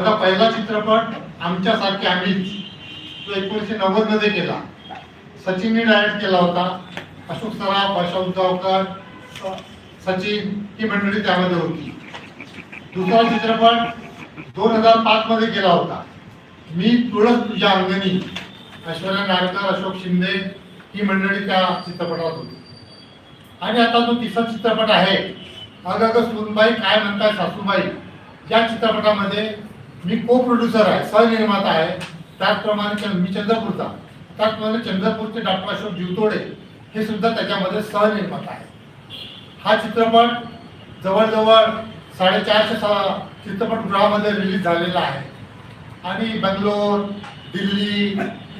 माझा पहिला चित्रपट आमच्यासारखे आम्हीच तो एकोणीसशे नव्वदमध्ये केला. सचिनने डायरेक्ट केला होता. अशोक सराफ अशोक जावकर सचिन ही मंडळी त्यामध्ये होती. दुसरा चित्रपट दोन हजार पाच मध्ये केला होता. मी तुळस तुझ्या अंगणी ऐश्वर्या नारकर अशोक शिंदे ही मंडळी त्या चित्रपटात होती. आणि आता जो तिसरा चित्रपट आहे अग अग सुनबाई काय म्हणताय सासूबाई या चित्रपटामध्ये मी को प्रोड्युसर आहे सहनिर्माता आहे. त्याचप्रमाणे मी चंद्रपूरचा त्याचप्रमाणे चंद्रपूरचे डॉक्टर अशोक जीवतोडे हे सुद्धा त्याच्यामध्ये सहनिर्माता आहे. हा चित्रपट जवळजवळ साडेचारशे सा चित्रपटगृहामध्ये रिलीज झालेला आहे. आणि बंगलोर दिल्ली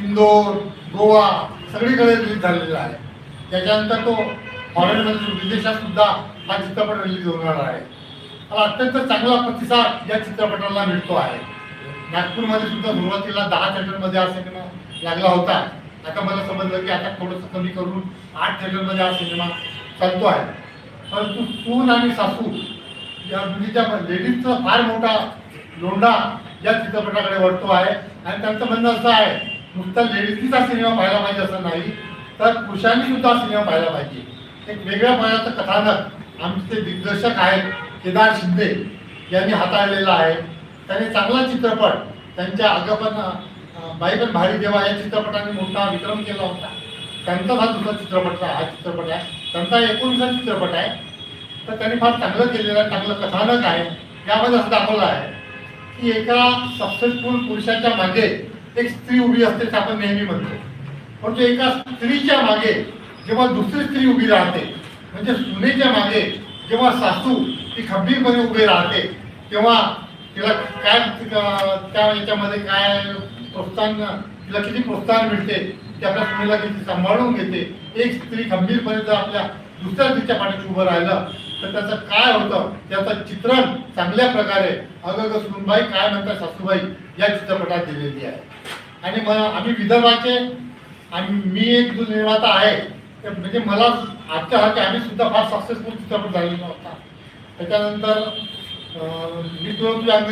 इंदोर गोवा सगळीकडे रिलीज झालेला आहे. त्याच्यानंतर तो फॉरेनमध्ये विदेशात सुद्धा हा चित्रपट रिलीज होणार आहे. मला अत्यंत चांगला प्रतिसाद या चित्रपटाला मिळतो आहे. नागपूरमध्ये सुद्धा सुरुवातीला दहा थिएटरमध्ये हा सिनेमा लागला होता. आता मला समजलं की आता थोडंसं कमी करून आठ थिएटरमध्ये हा सिनेमा चालतो आहे. परंतु सून आणि सासू या मुलीच्या लेडीजचा फार मोठा लोंढा या चित्रपटाकडे वळतो आहे. आणि त्यांचं म्हणणं असं आहे नुसता लेडीजचा सिनेमा पाहायला पाहिजे असं नाही तर पुरुषांनी सुद्धा सिनेमा पाहायला पाहिजे. एक वेगळ्या पाण्याचं कथानक आमचे दिग्दर्शक आहेत. केदार शिंदे यांनी हाताळलेला आहे. त्याने चांगला चित्रपट त्यांच्या अगपन अं, बाई पण भारी देवा या चित्रपटाने मोठा विक्रम केला होता. त्यांचा हा दुसरा चित्रपट हा चित्रपट आहे. त्यांचा एकोणीसा चित्रपट आहे. तर त्यांनी फार चांगलं केलेलं आहे चांगलं कथानक आहे. यामध्ये असं दाखवलं आहे की एका सक्सेसफुल पुरुषाच्या मागे एक स्त्री उभी असते ते आपण नेहमी म्हणतो. परंतु एका स्त्रीच्या मागे जेव्हा दुसरी स्त्री उभी राहते म्हणजे सुनेच्या मागे जेव्हा सासू ती खंबीरपणे उभी राहते. तेव्हा तिला काय त्या याच्यामध्ये काय प्रोत्साहन तिला किती प्रोत्साहन मिळते ते आपल्या सुनेला किती सांभाळून घेते. एक स्त्री खंबीरपणे जर आपल्या दुसऱ्या स्त्रीच्या पाठीशी उभं राहिलं तर त्याचं काय होतं? त्याचं चित्रण चांगल्या प्रकारे अगं सुनबाई काय म्हणतात सासूबाई या चित्रपटात दिलेली आहे. आणि मग आम्ही विदर्भाचे आणि मी एक जो निर्माता आहे तर म्हणजे मला आजच्या हाती आम्ही सुद्धा फार सक्सेसफुल चित्रपट झालेला होता. त्याच्यानंतर अं, मी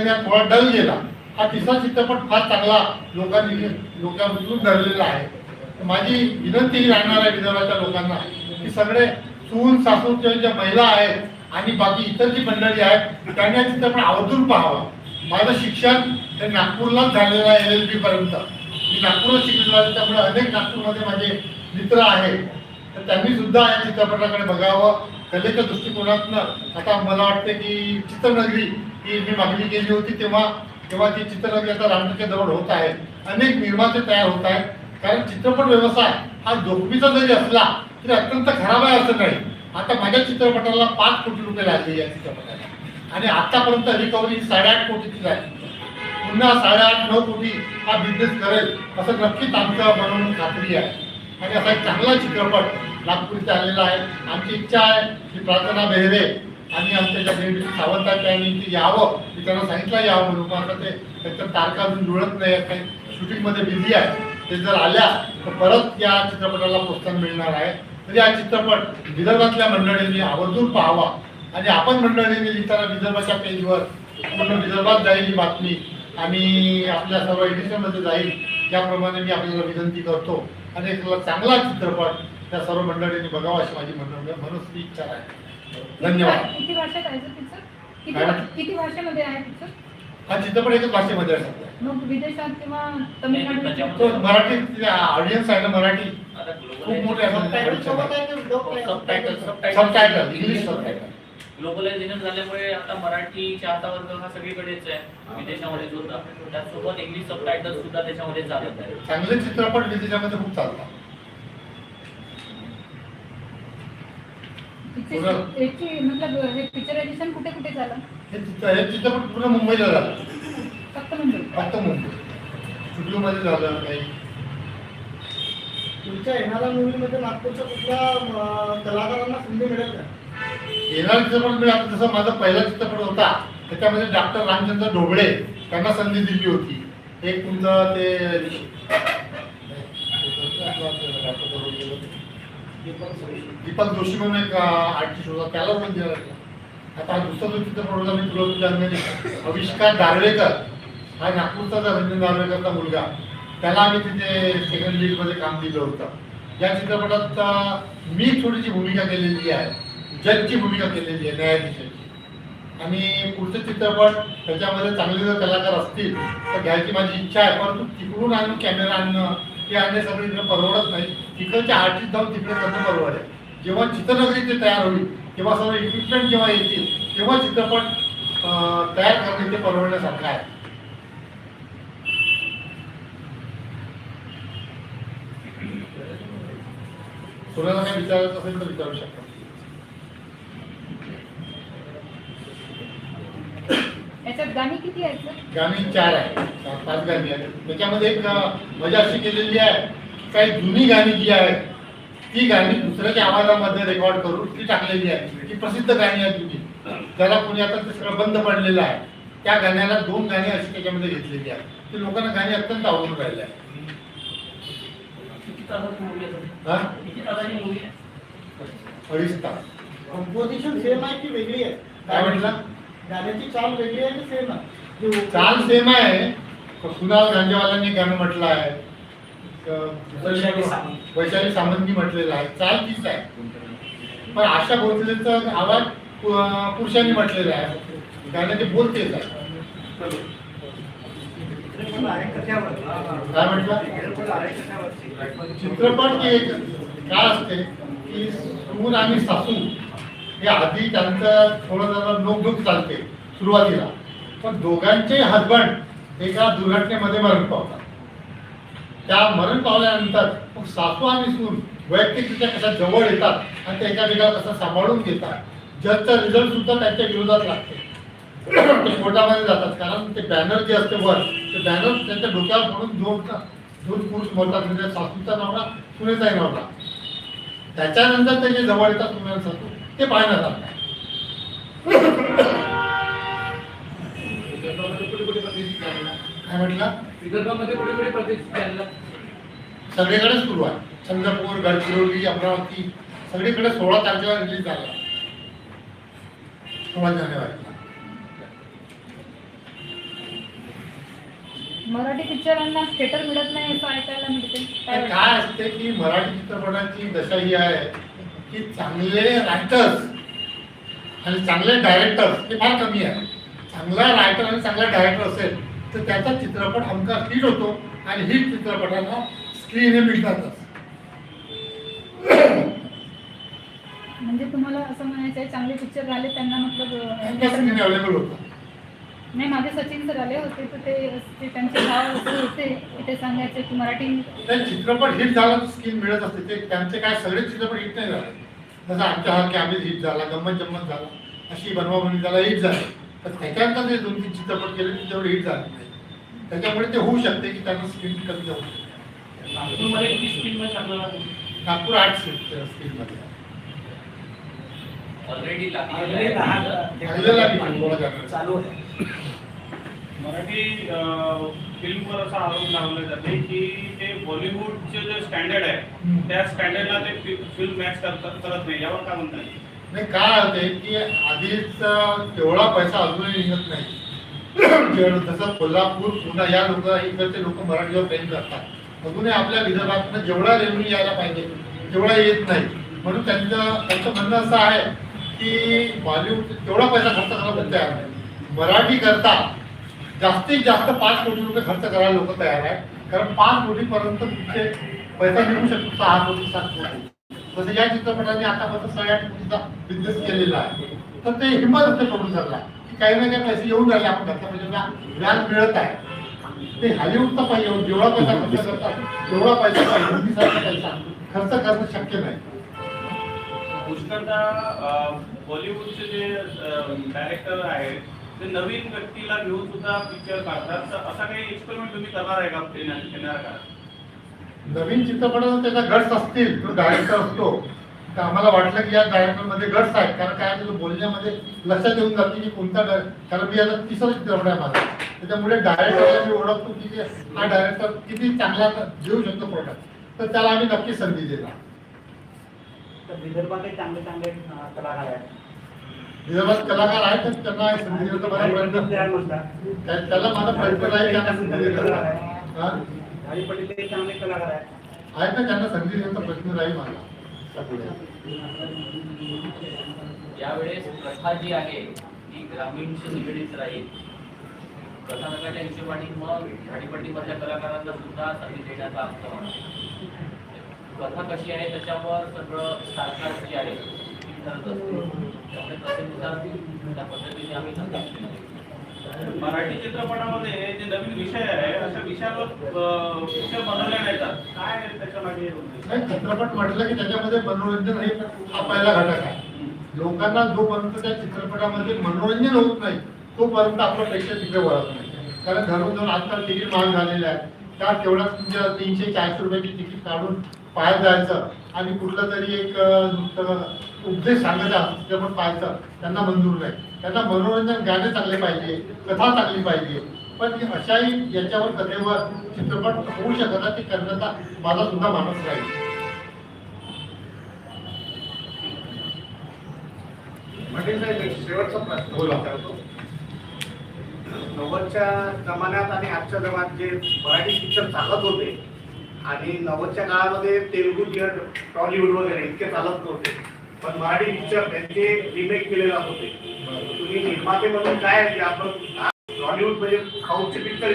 हा थोडा डल गेला. हा तिसरा चित्रपट फार चांगला लोकांनी लोकांमधून धरलेला आहे. तर माझी विनंती राहणार आहे विदर्भाच्या लोकांना की सगळे सून सासूच्या ज्या महिला आहेत आणि बाकी इतर जी मंडळी आहेत त्यांनी हा चित्रपट आवर्जून पाहावा. माझं शिक्षण हे नागपूरलाच झालेलं आहे एल एल बी पर्यंत. मी नागपूरला शिकलेलो आहे त्यामुळे अनेक नागपूरमध्ये माझे मित्र आहेत. तर त्यांनी सुद्धा या चित्रपटाकडे बघावं. कलेच्या दृष्टिकोनातनं आता मला वाटतं की चित्रनगरी ही मी मागणी केली होती तेव्हा तेव्हा ती चित्रनगरी आता रामटेच्या जवळ होत आहे. अनेक निर्माते तयार होत आहेत. कारण चित्रपट व्यवसाय हा जोखमीचा जरी असला तरी अत्यंत खराब आहे असं नाही. आता माझ्या चित्रपटाला पाच कोटी रुपये लागले या चित्रपटाला. आणि आतापर्यंत रिकव्हरी साडेआठ कोटीची झाली. पुन्हा साडेआठ नऊ कोटी हा बिझनेस करेल असं नक्कीच आमच्या म्हणून खात्री आहे. आणि असा एक चांगला चित्रपट नागपूर इथे आलेला आहे. आमची इच्छा आहे की प्रार्थना बेहरे आणि आमच्या ज्या बहिणी सावंत आहेत त्यांनी ते यावं. मी त्यांना सांगितलं यावं म्हणून. आता ते त्याच्या तारखा अजून जुळत नाही. आहेत काही शूटिंगमध्ये बिझी आहे ते जर आल्या तर परत या चित्रपटाला प्रोत्साहन मिळणार आहे. तरी हा चित्रपट विदर्भातल्या मंडळींनी आवर्जून पाहावा. आणि आपण मंडळींनी लिहिताना विदर्भाच्या पेजवर पूर्ण विदर्भात जाईल ही बातमी. आणि आपल्या सर्व एडिशनमध्ये जाईल. ज्याप्रमाणे मी आपल्याला विनंती करतो. आणि एक चांगला चित्रपट त्या सर्व मंडळींनी बघावा अशी माझी मंडळ मनस्वी इच्छा आहे. धन्यवाद. किती भाषेत आहे सर पिक्चर? किती भाषेमध्ये आहे पिक्चर? हा चित्रपट एकच भाषेमध्ये आहे सध्या. मग विदेशात किंवा तमिळनाडू तो मराठी ऑडियन्स आहे ना मराठी. खूप मोठे सबटायटल इंग्लिश सबटायटल ग्लोबलायझेशन झाल्यामुळे आता मराठी चाहता वर्ग हा सगळीकडेच आहे. विदेशामध्ये सुद्धा त्यासोबत इंग्लिश सबटायटल सुद्धा त्याच्यामध्ये चालत आहे. चांगले चित्रपट विदेशामध्ये खूप चालतात. पिक्चर याची मतलब हे पिक्चरायझेशन कुठे कुठे झालं? हे चित्र हे चित्रपट पूर्ण मुंबईला झालं. फक्त मुंबई. फक्त मुंबई. स्टुडिओमध्ये झालं काही. तुमच्या येणाऱ्या मूवीमध्ये नागपूरच्या कुठल्या अं, कलाकारांना संधी मिळेल का? येणारा चित्रपट मी आता जसं माझा पहिला चित्रपट होता त्याच्यामध्ये डॉक्टर रामचंद्र ढोबळे त्यांना संधी दिली होती. एक तुमचं ते दीपक जोशी म्हणून एक आर्टिस्ट होता. त्याला पण दिला आता हा दुसरा जो चित्रपट होता मी तुला तुझ्या अविष्कार दारवेकर. हा नागपूरचा रंजन नार्वेकरचा मुलगा. त्याला आम्ही तिथे सेकंड लीडमध्ये काम दिलं होतं. या चित्रपटात मी थोडीशी भूमिका केलेली आहे. जजची भूमिका केलेली आहे न्यायाधीशाची. आणि पुढचे चित्रपट त्याच्यामध्ये चांगले जर कलाकार असतील तर घ्यायची माझी इच्छा आहे. परंतु तिकडून आणून कॅमेरा आणणं हे आणण्यासाठी इकडे परवडत नाही. तिकडच्या आर्टिस्ट जाऊन तिकडे करणं परवडेल जेव्हा चित्रनगरी ते तयार होईल तेव्हा सर्व इक्विपमेंट जेव्हा येतील तेव्हा चित्रपट तयार करणे ते परवडण्यासारखं आहे. कोणाला काही विचारायचं असेल तर विचारू शकता. याच्यात गाणी किती आहेत? गाणी चार आहे चार पाच गाणी आहेत. त्याच्यामध्ये एक अं, मजा अशी केलेली आहे काही जुनी गाणी जी आहेत ती गाणी दुसऱ्याच्या आवाजामध्ये रेकॉर्ड करून ती टाकलेली आहे ती प्रसिद्ध गाणी आहेत जुनी. त्याला कोणी आता ते सगळं बंद पडलेलं आहे. त्या गाण्याला दोन गाणी अशी त्याच्यामध्ये घेतलेली आहेत. ती लोकांना गाणी अत्यंत आवडून राहिली आहे किती तासाची मूवी आहे हा? किती तासाची मूवी आहे? अडीच तास. कंपोजिशन सेम आहे की वेगळी आहे? काय म्हटलं? गाण्याची चाल वेगळी आहे की सेम आहे. चाल सेम आहे कुणाल गांजेवाल्यांनी गाणं म्हटलं आहे? वैशाली सामंत. वैशाली सामंतनी म्हटलेलं आहे. चाल तीच आहे. पण आशा भोसलेचा आवाज पुरुषांनी म्हटलेला आहे. गाण्याचे बोल तेच आहे काय म्हटलं? चित्रपट एक? काय असते? की सून आणि सासू. हे आधी त्यांचं थोडं जरा नोकझोक चालते सुरुवातीला. पण दोघांचे हजबंड एका दुर्घटनेमध्ये मरण पावतात. त्या मरण पावल्यानंतर मग सासू आणि सून वैयक्तिकरित्या कशा जवळ येतात आणि ते एकामेकाला कसं सांभाळून घेतात जजचा रिझल्ट सुद्धा त्यांच्या विरोधात लागते. ते कोर्टामध्ये जातात कारण ते बॅनर जे असते वर ते बॅनर त्यांच्या डोक्यावर म्हणून जोडतात दोन पुरुष मरतात म्हणजे सासूचा नवरा सुनेचाही नवरा. त्याच्यानंतर ते जे जवळ येतात सुनेचा सासू ते पाहण्यासारखं आहे. काय म्हटलं? विदर्भामध्ये कुठे कुठे प्रतिष्ठित झालेला सगळीकडे सुरू आहे. चंद्रपूर गडचिरोली अमरावती सगळीकडे सोळा तारखेला रिलीज झाला. सोळा जानेवारीला मराठी पिक्चरांना थिएटर मिळत नाही असं ऐकायला मिळते? काय असते की मराठी चित्रपटाची दशा ही आहे. की चांगले रायटर्स आणि चांगले डायरेक्टर्स हे फार कमी आहे. चांगला रायटर आणि चांगला डायरेक्टर असेल तर त्याचा चित्रपट हमका हिट होतो आणि हिट चित्रपटाला स्क्रीन हे मिळतातच. म्हणजे तुम्हाला असं म्हणायचं आहे चांगले पिक्चर झाले त्यांना मतलब अवेलेबल होतो. नाही मागे सचिन सर आले होते तर ते ते त्यांचे भाव असे होते की ते सांगायचे की मराठी चित्रपट हिट झाला स्क्रीन मिळत असते. ते त्यांचे काय सगळे चित्रपट हिट नाही झाले. जसं आमच्या हा कॅबिज हिट झाला गंमत जम्मत झाला. अशी बनवा बनवी झाला हिट झाला. तर त्याच्यानंतर जे दोन तीन चित्रपट केले ते तेवढे हिट झाले नाही. त्याच्यामुळे ते होऊ शकते की त्यांना स्क्रीन कमी जाऊ शकते. नागपूरमध्ये किती स्क्रीन मध्ये टाकलं नागपूर आर्ट स्क्रीनमध्ये ऑलरेडी लागलेला. चालू आहे. मराठी फिल्मवर असा आरोप लावला जाते की ते बॉलिवूडचे जे स्टँडर्ड आहे त्या स्टँडर्डला ते फिल्म मॅच करत करत नाही. यावर काय म्हणतात नाही काय होते की आधीच तेवढा पैसा अजूनही निघत नाही. जसं कोल्हापूर पुन्हा या लोक इकडचे लोक मराठीवर प्रेम करतात. अजूनही आपल्या विदर्भातनं जेवढा रेव्हन्यू यायला पाहिजे तेवढा येत नाही. म्हणून त्यांचं त्यांचं म्हणणं असं आहे की बॉलिवूड तेवढा पैसा खर्च करायला तयार नाही. मराठी करता जास्तीत जास्त पाच कोटी रुपये खर्च करायला लोक तयार आहेत. कारण पाच कोटीपर्यंत तुमचे पैसा मिळू शकतो सहा कोटी सात कोटी. जसं या चित्रपटाने आतापर्यंत सगळ्या कोटीचा बिझनेस केलेला आहे. तर ते हिंमत असते प्रोड्युसरला की काही ना काही पैसे येऊन राहिले आपण घरच्या पैशाला व्याज मिळत आहे. ते हॉलिवूडचा पाहिजे जेवढा पैसा खर्च करतात तेवढा पैसा पाहिजे हिंदीसारखा पैसा खर्च करणं शक्य नाही. पुष्कळदा बॉलिवूडचे जे डायरेक्टर आहेत ते नवीन व्यक्तीला घेऊन सुद्धा पिक्चर काढतात. तर असा काही एक्सपेरिमेंट तुम्ही करणार आहे का येणार का नवीन चित्रपटात त्याचा गट्स असतील. तो डायरेक्टर असतो. तर आम्हाला वाटलं की या डायरेक्टरमध्ये गट्स आहेत. कारण काय आहे, तो बोलण्यामध्ये लक्षात येऊन जाते की कोणता कारण मी आता तिसरा चित्रपट आहे माझा. त्याच्यामुळे डायरेक्टरला मी ओळखतो की जे हा डायरेक्टर किती चांगला देऊ शकतो प्रोडक्ट तर त्याला आम्ही नक्की संधी देणार. तर विदर्भातही चांगले चांगले कलाकार आहेत. विदर्भात कलाकार आहेत तर त्यांना संधी देण्याचा माझा प्रयत्न त्या- त्याला माझा प्रयत्न राहील त्यांना संधी देण्याचा हा? आहेत. ना त्यांना संधी देण्याचा प्रयत्न राहील माझा यावेळेस प्रथा जी आहे ती ग्रामीणशी निगडीत राहील. कथानकाच्या हिशोबाने मग झाडीपट्टीमधल्या कलाकारांना सुद्धा संधी देण्याचा अर्थ. कथा कशी आहे त्याच्यावर सगळं सरकार जी आहे ती ठरत असते. मराठी चित्रपटामध्ये जे नवीन विषय आहे अशा विषयावर पिक्चर बनवल्या काय त्याच्यामागे नाही चित्रपट म्हटलं की त्याच्यामध्ये मनोरंजन हे हा पहिला घटक आहे. लोकांना जोपर्यंत त्या चित्रपटामध्ये मनोरंजन होत नाही तोपर्यंत आपलं पैसे तिकडे वळत नाही. कारण धरून धरून आजकाल तिकीट महाग झालेलं आहे. त्या तेवढ्याच तुमच्या तीनशे चारशे रुपयाची तिकीट काढून पाहायला जायचं आणि कुठलं तरी एक उपदेश सांगायचा चित्रपट पाहायचं त्यांना मंजूर नाही. त्यांना मनोरंजन गाणे चांगले पाहिजे कथा चांगली पाहिजे. पण अशाही याच्यावर कथेवर चित्रपट होऊ शकत नाही, ते करण्याचा माझा सुद्धा राहील पाटील साहेब एक शेवटचा प्रश्न बोला. नव्वदच्या जमान्यात आणि आजच्या जमान्यात जे मराठी पिक्चर चालत होते आणि नव्वदच्या काळामध्ये तेलुगू किंवा टॉलिवूड वगैरे इतके चालत नव्हते. पण मराठी पिक्चर त्यांचे रिमेक केले जात होते. तुम्ही निर्माते म्हणून काय आहे की आपण टॉलिवूड म्हणजे खाऊचे पिक्चर